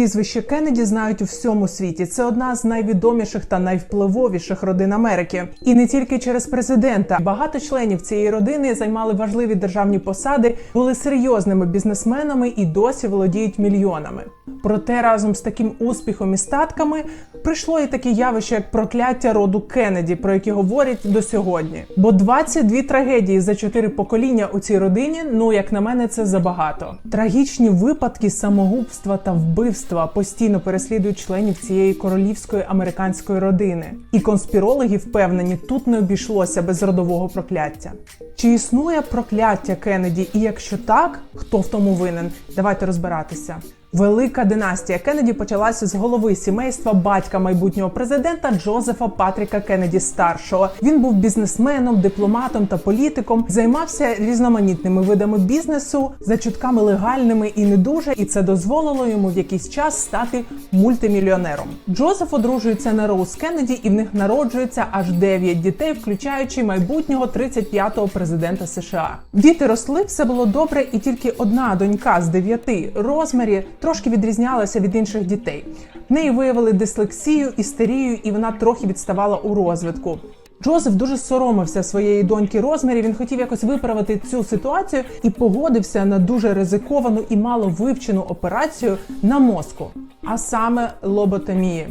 Прізвище Кеннеді знають у всьому світі. Це одна з найвідоміших та найвпливовіших родин Америки. І не тільки через президента. Багато членів цієї родини займали важливі державні посади, були серйозними бізнесменами і досі володіють мільйонами. Проте разом з таким успіхом і статками прийшло і таке явище, як прокляття роду Кеннеді, про яке говорять до сьогодні. Бо 22 трагедії за чотири покоління у цій родині, ну як на мене, це забагато. Трагічні випадки самогубства та вбивства постійно переслідують членів цієї королівської американської родини. І конспірологи впевнені, тут не обійшлося без родового прокляття. Чи існує прокляття Кеннеді? І якщо так, хто в тому винен? Давайте розбиратися. Велика династія Кеннеді почалася з голови сімейства батька майбутнього президента Джозефа Патріка Кеннеді старшого. Він був бізнесменом, дипломатом та політиком, займався різноманітними видами бізнесу, за чутками легальними і не дуже, і це дозволило йому в якийсь час стати мультимільйонером. Джозеф одружується на Роуз Кеннеді, і в них народжується аж 9 дітей, включаючи майбутнього 35-го президента США. Діти росли, все було добре, і тільки одна донька з дев'яти Розмарі трошки відрізнялася від інших дітей. В неї виявили дислексію, істерію, і вона трохи відставала у розвитку. Джозеф дуже соромився своєї доньки Розмері. Він хотів якось виправити цю ситуацію і погодився на дуже ризиковану і мало вивчену операцію на мозку, а саме лоботомії.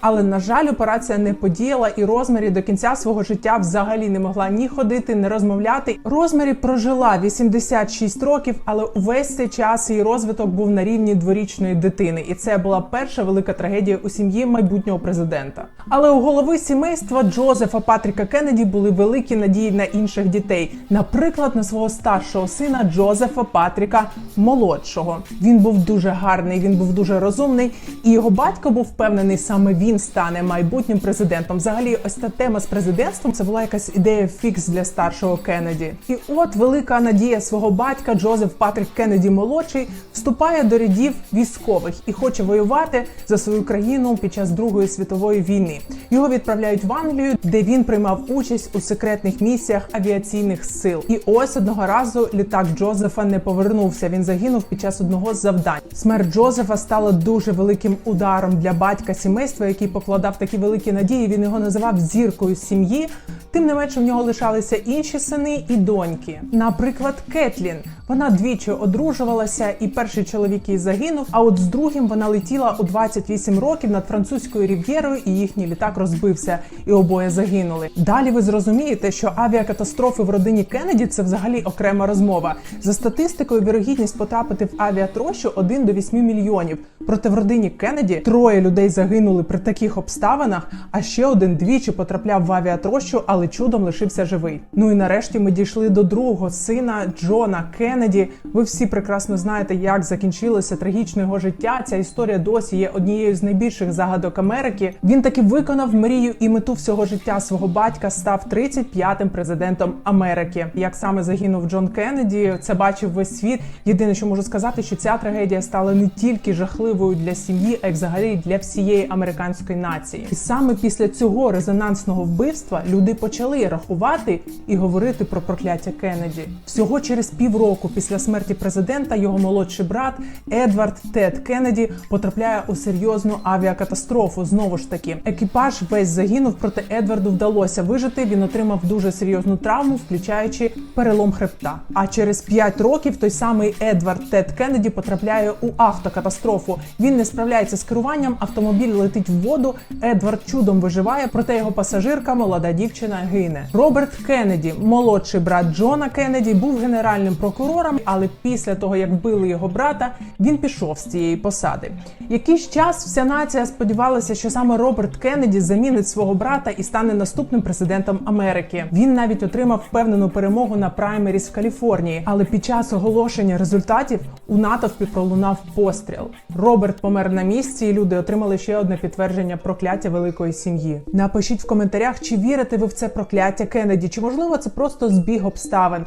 Але на жаль, операція не подіяла, і Розмері до кінця свого життя взагалі не могла ні ходити, ні розмовляти. Розмері прожила 86 років, але увесь цей час її розвиток був на рівні дворічної дитини, і це була перша велика трагедія у сім'ї майбутнього президента. Але у голови сімейства Джозефа Патріка Кеннеді були великі надії на інших дітей, наприклад, на свого старшого сина Джозефа Патріка молодшого. Він був дуже гарний, він був дуже розумний, і його батько був впевнений, саме він стане майбутнім президентом. Взагалі, ось та тема з президентством це була якась ідея фікс для старшого Кеннеді. І от велика надія свого батька Джозеф Патрік Кеннеді молодший вступає до рядів військових і хоче воювати за свою країну під час Другої світової війни. Його відправляють в Англію, де він приймав участь у секретних місіях авіаційних сил. І ось одного разу літак Джозефа не повернувся. Він загинув під час одного з завдань. Смерть Джозефа стала дуже великим ударом для батька сімейства, який покладав такі великі надії. Він його називав зіркою сім'ї. Тим не менше в нього лишалися інші сини і доньки. Наприклад, Кетлін. Вона двічі одружувалася, і перший чоловік її загинув. А от з другим вона летіла у 28 років над французькою рів'єрою, і їхній літак розбився, і обоє загинули. Далі ви зрозумієте, що авіакатастрофи в родині Кеннеді це взагалі окрема розмова. За статистикою, вірогідність потрапити в авіатрощу 1 до 8 мільйонів. Проте в родині Кеннеді троє людей загинули при таких обставинах, а ще один двічі потрапляв в авіатрощу, але чудом лишився живий. Ну і нарешті ми дійшли до другого сина Джона Кеннеді. Ви всі прекрасно знаєте, як закінчилося трагічне його життя. Ця історія досі є однією з найбільших загадок Америки. Він таки виконав мрію і мету всього життя свого батька, став 35-м президентом Америки. Як саме загинув Джон Кеннеді, це бачив весь світ. Єдине, що можу сказати, що ця трагедія стала не тільки жахливою для сім'ї, а й взагалі для всієї американської нації. І саме після цього резонансного вбивства люди почали рахувати і говорити про прокляття Кеннеді. Всього через півроку після смерті президента його молодший брат Едвард Тед Кеннеді потрапляє у серйозну авіакатастрофу. Знову ж таки, екіпаж весь загинув, проте Едварду вдалося вижити. Він отримав дуже серйозну травму, включаючи перелом хребта. А через 5 років той самий Едвард Тед Кеннеді потрапляє у автокатастрофу. Він не справляється з керуванням, автомобіль летить в воду. Едвард чудом виживає, проте його пасажирка, молода дівчина, гине. Роберт Кеннеді, молодший брат Джона Кеннеді, був генеральним прокурором, але після того як вбили його брата, він пішов з цієї посади. Якийсь час вся нація сподівалася, що саме Роберт Кеннеді замінить свого брата і стане наступним президентом Америки. Він навіть отримав впевнену перемогу на праймеріс в Каліфорнії, але під час оголошення результатів у натовпі пролунав постріл. Роберт помер на місці, і люди отримали ще одне підтвердження прокляття великої сім'ї. Напишіть в коментарях, чи вірите ви в це прокляття Кеннеді, чи можливо це просто збіг обставин.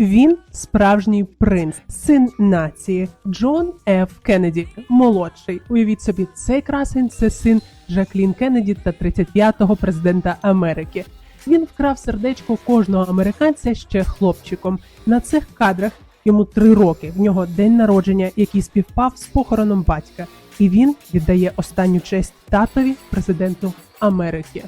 Він справжній принц, син нації Джон Ф. Кеннеді, молодший. Уявіть собі, цей красень це син Жаклін Кеннеді та 35-го президента Америки. Він вкрав сердечко кожного американця ще хлопчиком. На цих кадрах Йому три роки. В нього день народження, який співпав з похороном батька, і він віддає останню честь татові, президенту Америки.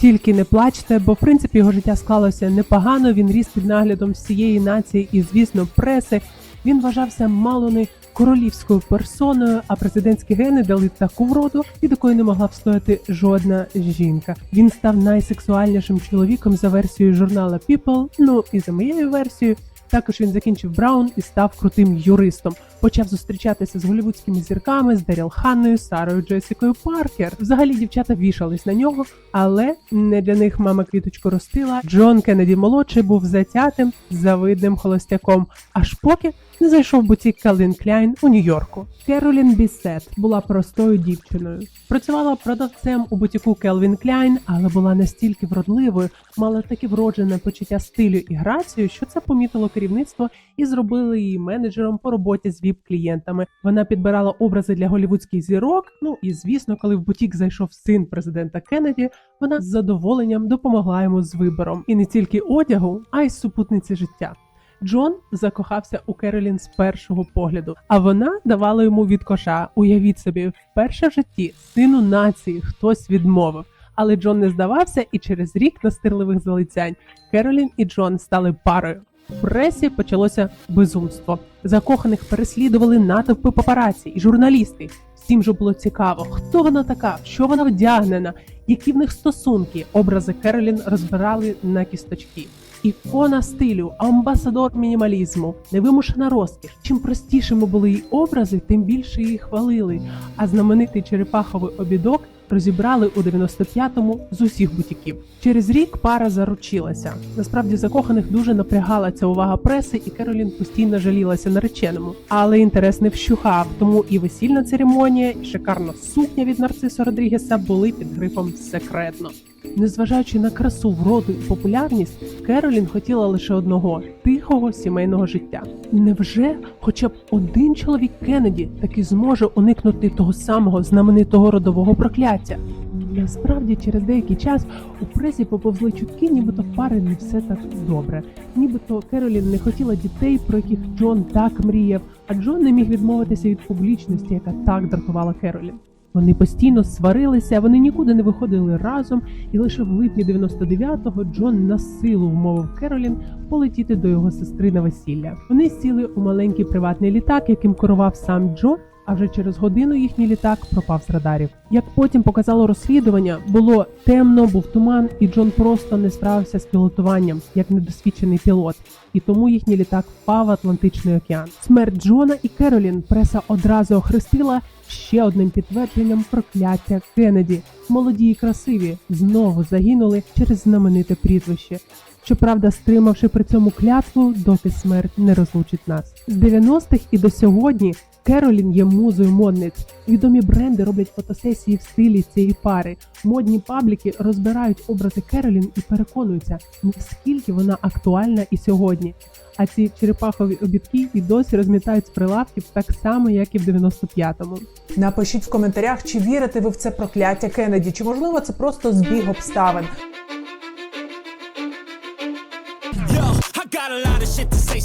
Тільки не плачте, бо в принципі його життя склалося непогано. Він ріс під наглядом всієї нації і, звісно, преси. Він вважався мало не королівською персоною, а президентські гени дали таку вроду, від якої не могла встояти жодна жінка. Він став найсексуальнішим чоловіком за версією журнала People, Ну і за моєю версією. Також він закінчив Браун і став крутим юристом. Почав зустрічатися з голівудськими зірками, з Деріл Ханною, Сарою Джесікою Паркер. Взагалі дівчата вішались на нього, але не для них мама квіточку ростила. Джон Кеннеді молодший був затятим, завидним холостяком, аж поки не зайшов бутік Калвін Кляйн у Нью-Йорку. Керолін Бісет була простою дівчиною. Працювала продавцем у бутіку Келвін Кляйн, але була настільки вродливою, мала таке вроджене почуття стилю і грацію, що це помітило керівництво і зробили її менеджером по роботі з віп-клієнтами. Вона підбирала образи для голівудських зірок. Ну і звісно, коли в бутік зайшов син президента Кеннеді, вона з задоволенням допомогла йому з вибором і не тільки одягу, а й супутниці життя. Джон закохався у Керолін з першого погляду, а вона давала йому від коша. Уявіть собі, вперше в житті сину нації хтось відмовив. Але Джон не здавався, і через рік настирливих залицянь Керолін і Джон стали парою. В пресі почалося безумство. Закоханих переслідували натовпи папараці і журналісти. Всім же було цікаво, хто вона така, що вона вдягнена, які в них стосунки. Образи Керолін розбирали на кісточки. Ікона стилю, амбасадор мінімалізму, невимушена розкіш. Чим простішими були її образи, тим більше її хвалили. А знаменитий черепаховий обідок розібрали у 95-му з усіх бутіків. Через рік пара заручилася. Насправді закоханих дуже напрягала ця увага преси, і Керолін постійно жалілася нареченому. Але інтерес не вщухав, тому і весільна церемонія, і шикарна сукня від Нарцисо Родрігеса були під грифом секретно. Незважаючи на красу, вроду і популярність, Керолін хотіла лише одного тихого сімейного життя. Невже хоча б один чоловік Кеннеді таки зможе уникнути того самого знаменитого родового прокляття? Насправді, через деякий час у пресі поповзли чутки, нібито пари не все так добре. Нібито Керолін не хотіла дітей, про яких Джон так мріяв, а Джон не міг відмовитися від публічності, яка так дратувала Керолін. Вони постійно сварилися, вони нікуди не виходили разом, і лише в липні 99-го Джон на силу вмовив Керолін полетіти до його сестри на весілля. Вони сіли у маленький приватний літак, яким керував сам Джо. А вже через годину їхній літак пропав з радарів. Як потім показало розслідування, було темно, був туман, і Джон просто не справився з пілотуванням як недосвідчений пілот, і тому їхній літак впав в Атлантичний океан. Смерть Джона і Керолін преса одразу охрестила ще одним підтвердженням прокляття Кеннеді. Молоді і красиві знову загинули через знамените прізвище. Щоправда, стримавши при цьому клятву, доки смерть не розлучить нас. З 90-х і до сьогодні Керолін є музою модниць. Відомі бренди роблять фотосесії в стилі цієї пари. Модні пабліки розбирають образи Керолін і переконуються, наскільки вона актуальна і сьогодні. А ці черепахові обідки і досі розмітають з прилавків так само, як і в 95-му. Напишіть в коментарях, чи вірите ви в це прокляття Кеннеді, чи можливо це просто збіг обставин.